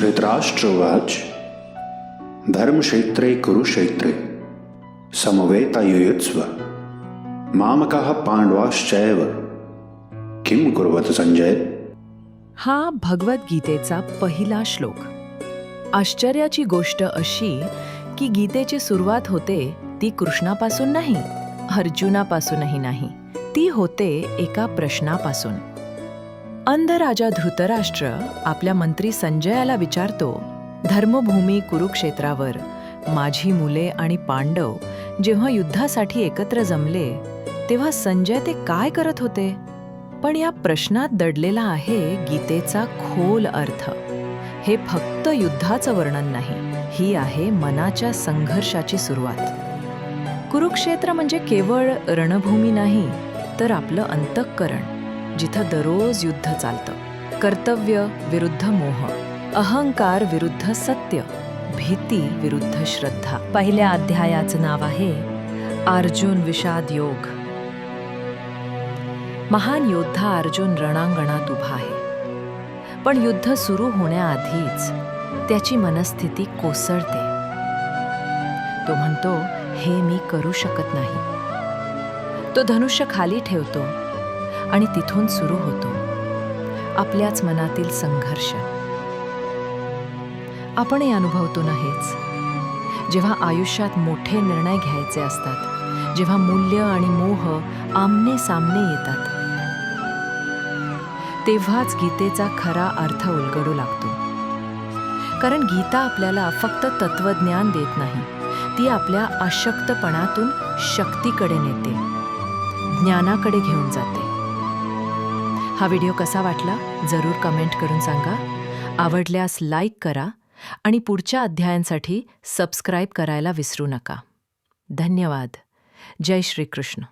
धृतराष्ट्रवाच धर्मक्षेत्रे कुरुक्षेत्रे समवेतायुयुत्स्व मामकः पाण्डवाश्चैव। किं कुर्वत संजय? हा भगवद्गीतेचा पहिला श्लोक। आश्चर्याची गोष्ट अशी की गीतेची सुरुवात होते ती कृष्णापासून नाही अर्जुनापासूनही नाही ती होते एका प्रश्नापासून। अंध राजा धृतराष्ट्र आपल्या मंत्री संजयाला विचारतो धर्मभूमी कुरुक्षेत्रावर माझी मुले आणि पांडव जेव्हा युद्धासाठी एकत्र जमले तेव्हा संजय ते काय करत होते? पण या प्रश्नात दडलेला आहे गीतेचा खोल अर्थ. हे फक्त युद्धाचं वर्णन नाही ही आहे मनाच्या संघर्षाची सुरुवात. कुरुक्षेत्र म्हणजे केवळ रणभूमी नाही तर आपलं अंतःकरण. जिथं दररोज युद्ध चालतं. कर्तव्य विरुद्ध मोह अहंकार विरुद्ध सत्य भीती विरुद्ध श्रद्धा. पहिल्या अध्यायाचं नाव आहे अर्जुन विषाद योग. महान योद्धा अर्जुन रणांगणात उभा आहे. पण युद्ध सुरू होण्याआधीच त्याची मनस्थिती कोसळते. तो म्हणतो हे मी करू शकत नाही. तो धनुष्य खाली ठेवतो. आणि तिथून सुरू होतो. आपल्याच मनातील संघर्ष. आपणही अनुभवतो नाहीच. जेव्हा आयुष्यात मोठे निर्णय घ्यायचे असतात जेव्हा मूल्य आणि मोह आमने सामने येतात तेव्हाच गीतेचा खरा अर्थ उलगडू लागतो. कारण गीता आपल्याला फक्त तत्वज्ञान देत नाही ती आपल्या अशक्तपणातून शक्तीकडे नेते ज्ञानाकडे घेऊन जाते. हा व्हिडिओ कसा वाटला जरूर कमेंट करून सांगा. आवडल्यास लाईक करा आणि पुढच्या अध्यायांसाठी सबस्क्राईब करायला विसरू नका. धन्यवाद. जय श्रीकृष्ण.